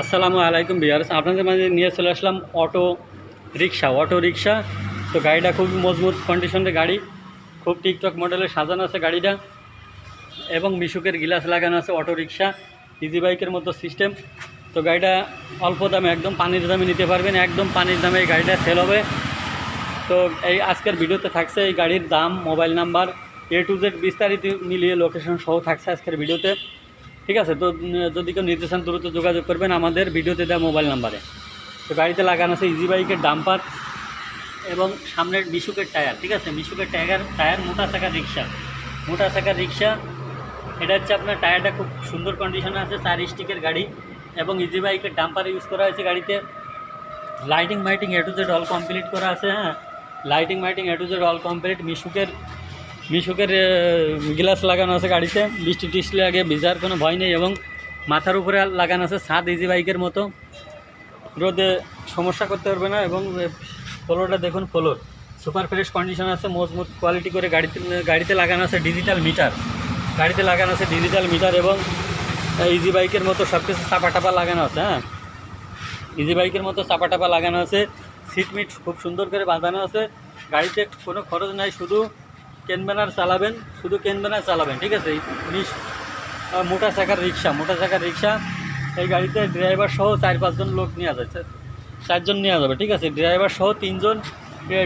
আসসালামু আলাইকুম বিয়ার্স আপনাদের মাঝে নিয়ে চলে আসলাম অটো রিক্সা। অটো রিক্সা, তো গাড়িটা খুব মজবুত কন্ডিশনের গাড়ি। খুব টিকটক মডেলে সাজানো আছে গাড়িটা এবং মিশুকের গিলাস লাগানো আছে অটো রিক্সা ইজি বাইকের মতো সিস্টেম তো গাড়িটা অল্প দামে, একদম পানির দামে নিতে পারবেন। একদম পানির দামে এই গাড়িটা সেল হবে। তো এই আজকের ভিডিওতে থাকছে এই গাড়ির দাম mobile number A to Z বিস্তারিত মিলিয়ে লোকেশন সহ থাকছে আজকের ভিডিওতে। ঠিক আছে, তো যদি কেউ নিতে চান দ্রুত যোগাযোগ করবেন আমাদের ভিডিওতে দেওয়া মোবাইল নাম্বারে। তো গাড়িতে লাগানো আছে ইজি বাইকের ডাম্পার এবং সামনের মিশুকের টায়ার ঠিক আছে? মিশুকের টায়ার টায়ার মোটা চাকার রিক্সা। মোটা চাকার রিক্সা, এটা হচ্ছে আপনার টায়ারটা খুব সুন্দর কন্ডিশনে আছে, চার স্টিকের গাড়ি এবং ইজি বাইকের ডাম্পার ইউজ করা হয়েছে গাড়িতে। Lighting মাইটিং A to Z all complete করা আছে হ্যাঁ? Lighting মাইটিং A to Z all complete মিশুকের মিশুকের গ্লাস লাগানো আছে গাড়িতে। বৃষ্টি টিষ্টি লাগে, ভিজার কোনো ভয় নেই এবং মাথার উপরে লাগানো আছে ছাদ ইজি বাইকের মতো। রোদে সমস্যা করতে পারবে না এবং ফ্লোরটা দেখুন ফ্লোর সুপার ফ্রেশ কন্ডিশন আছে, মজবুত কোয়ালিটি করে গাড়িতে গাড়িতে লাগানো আছে ডিজিটাল মিটার গাড়িতে লাগানো আছে ডিজিটাল মিটার এবং ইজি বাইকের মতো সব কিছু চাপা টাপা লাগানো আছে হ্যাঁ? ইজি বাইকের মতো চাপা টাপা লাগানো আছে। সিট মিট খুব সুন্দর করে বাঁধানো আছে। গাড়িতে কোনো খরচ নাই, শুধু কেনবেনার চালাবেন, শুধু কেনবেনার চালাবেন, ঠিক আছে? মোটা চাকার রিক্সা, মোটা চাকার রিক্সা, এই গাড়িতে ড্রাইভার সহ চার পাঁচজন লোক নেওয়া যাচ্ছে চারজন নেওয়া যাবে, ঠিক আছে? ড্রাইভার সহ তিনজন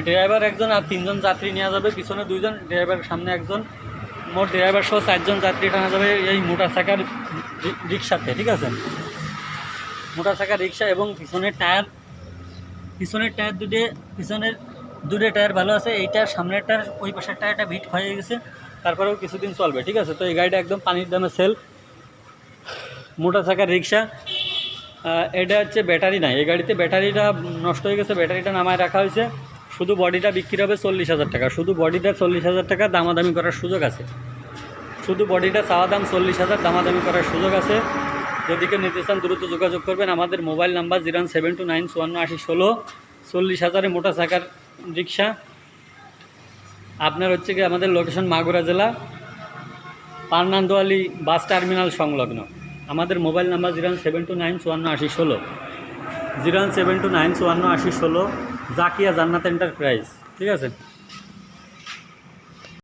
ড্রাইভার একজন আর তিনজন যাত্রী নেওয়া যাবে, পিছনে দুইজন ড্রাইভার সামনে একজন। মোট ড্রাইভার সহ চারজন যাত্রী টানা যাবে এই মোটা চাকার রিক্সাতে, ঠিক আছে? মোটা চাকার রিক্সা এবং পিছনের টায়ার পিছনের টায়ার দুটো, পিছনের দুটো টায়ার ভালো আছে এইটার সামনেরটার ওই পাশের টায়ারটা ভিট হয়ে গেছে। তারপরেও কিছুদিন চলবে, ঠিক আছে? তো এই গাড়িটা একদম পানির দামে সেল মোটা চাকার রিক্সা। এটা হচ্ছে ব্যাটারি নাই। এই গাড়িতে ব্যাটারিটা নষ্ট হয়ে গেছে, ব্যাটারিটা নামায় রাখা হয়েছে। শুধু বডিটা বিক্রি হবে চল্লিশ হাজার টাকা। শুধু বডিটা চল্লিশ হাজার টাকা দামাদামি করার সুযোগ আছে। শুধু বডিটা চাওয়া দাম চল্লিশ হাজার, দামাদামি করার সুযোগ আছে। যদি কেউ নিতে চান, দ্রুত যোগাযোগ করবেন। আমাদের mobile number zero seven two nine চুয়ান্ন আশি ষোলো। চল্লিশ হাজারে মোটা চাকার রিক্সা। আপনার হচ্ছে কি আমাদের লোকেশন মাগুরা জেলা, পান্নান্দোয়ালি বাস টার্মিনাল সংলগ্ন। আমাদের mobile number zero seven two nine চুয়ান্ন আশি ষোলো জিরো সেভেন টু নাইন চুয়ান্ন আশি ষোলো জাকিয়া জান্নাত এন্টারপ্রাইজ ঠিক আছে?